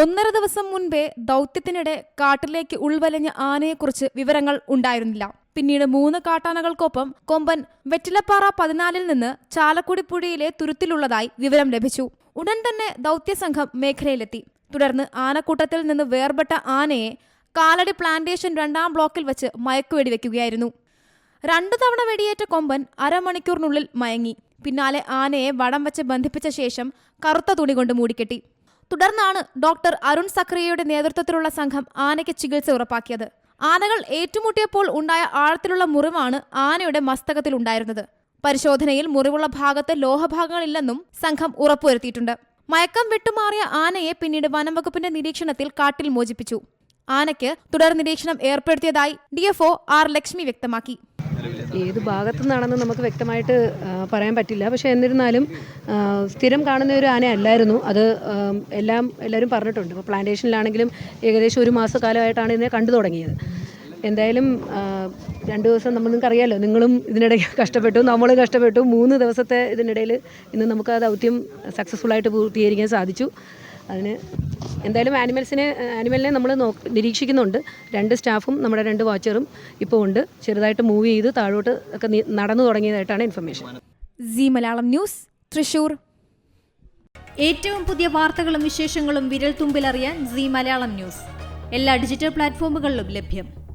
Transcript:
ഒന്നര ദിവസം മുൻപേ ദൗത്യത്തിനിടെ കാട്ടിലേക്ക് ഉൾവലഞ്ഞ ആനയെക്കുറിച്ച് വിവരങ്ങൾ ഉണ്ടായിരുന്നില്ല. പിന്നീട് മൂന്ന് കാട്ടാനകൾക്കൊപ്പം കൊമ്പൻ വെറ്റിലപ്പാറ പതിനാലിൽ നിന്ന് ചാലക്കുടി പുഴയിലെ തുരുത്തിലുള്ളതായി വിവരം ലഭിച്ചു. ഉടൻ തന്നെ ദൗത്യസംഘം മേഖലയിലെത്തി. തുടർന്ന് ആനക്കൂട്ടത്തിൽ നിന്ന് വേർപെട്ട ആനയെ കാലടി പ്ലാന്റേഷൻ രണ്ടാം ബ്ലോക്കിൽ വെച്ച് മയക്കുവെടി വെക്കുകയായിരുന്നു രണ്ടു തവണ വെടിയേറ്റ കൊമ്പൻ അരമണിക്കൂറിനുള്ളിൽ മയങ്ങി. പിന്നാലെ ആനയെ വടം വെച്ച് ബന്ധിപ്പിച്ച ശേഷം കറുത്ത തുണി കൊണ്ട് മൂടിക്കെട്ടി. തുടർന്നാണ് ഡോക്ടർ അരുൺ സക്രിയയുടെ നേതൃത്വത്തിലുള്ള സംഘം ആനയ്ക്ക് ചികിത്സ ഉറപ്പാക്കിയത്. ആനകൾ ഏറ്റുമുട്ടിയപ്പോൾ ഉണ്ടായ ആഴത്തിലുള്ള മുറിവാണ് ആനയുടെ മസ്തകത്തിൽ ഉണ്ടായിരുന്നത്. പരിശോധനയിൽ മുറിവുള്ള ഭാഗത്ത് ലോഹഭാഗങ്ങളില്ലെന്നും സംഘം ഉറപ്പുവരുത്തിയിട്ടുണ്ട്. മയക്കം വിട്ടുമാറിയ ആനയെ പിന്നീട് വനംവകുപ്പിന്റെ നിരീക്ഷണത്തിൽ കാട്ടിൽ മോചിപ്പിച്ചു. ആനയ്ക്ക് തുടർ നിരീക്ഷണം ഏർപ്പെടുത്തിയതായി ഡിഎഫ്ഒ ആർ ലക്ഷ്മി വ്യക്തമാക്കി. ഏത് ഭാഗത്തു നിന്നാണെന്ന് നമുക്ക് വ്യക്തമായിട്ട് പറയാൻ പറ്റില്ല. പക്ഷേ എന്നിരുന്നാലും സ്ഥിരം കാണുന്ന ഒരു ആന അല്ലായിരുന്നു. അത് എല്ലാം എല്ലാവരും പറഞ്ഞിട്ടുണ്ട്. ഇപ്പോൾ പ്ലാന്റേഷനിലാണെങ്കിലും ഏകദേശം ഒരു മാസക്കാലമായിട്ടാണ് ഇതിനെ കണ്ടു തുടങ്ങിയത്. എന്തായാലും രണ്ട് ദിവസം നമ്മൾ നിങ്ങൾക്ക് അറിയാമല്ലോ നിങ്ങളും ഇതിനിടയിൽ കഷ്ടപ്പെട്ടു നമ്മളും കഷ്ടപ്പെട്ടു. മൂന്ന് ദിവസത്തെ ഇതിനിടയിൽ ഇന്ന് നമുക്ക് ആ ദൗത്യം സക്സസ്ഫുൾ ആയിട്ട് പൂർത്തീകരിക്കാൻ സാധിച്ചു. അതിന് എന്തായാലും ആനിമൽസിനെ ആനിമലിനെ നമ്മൾ നോക്ക് നിരീക്ഷിക്കുന്നുണ്ട്. രണ്ട് സ്റ്റാഫും നമ്മുടെ രണ്ട് വാച്ചറും ഇപ്പോൾ ഉണ്ട്. ചെറുതായിട്ട് മൂവ് ചെയ്ത് താഴോട്ട് ഒക്കെ നടന്നു തുടങ്ങിയതായിട്ടാണ് information. C Malayalam news Thrissur. ഏറ്റവും പുതിയ വാർത്തകളും വിശേഷങ്ങളും വിരൽ തുമ്പിലറിയാൻ സി മലയാളം ന്യൂസ്. എല്ലാ ഡിജിറ്റൽ പ്ലാറ്റ്ഫോമുകളിലും ലഭ്യം.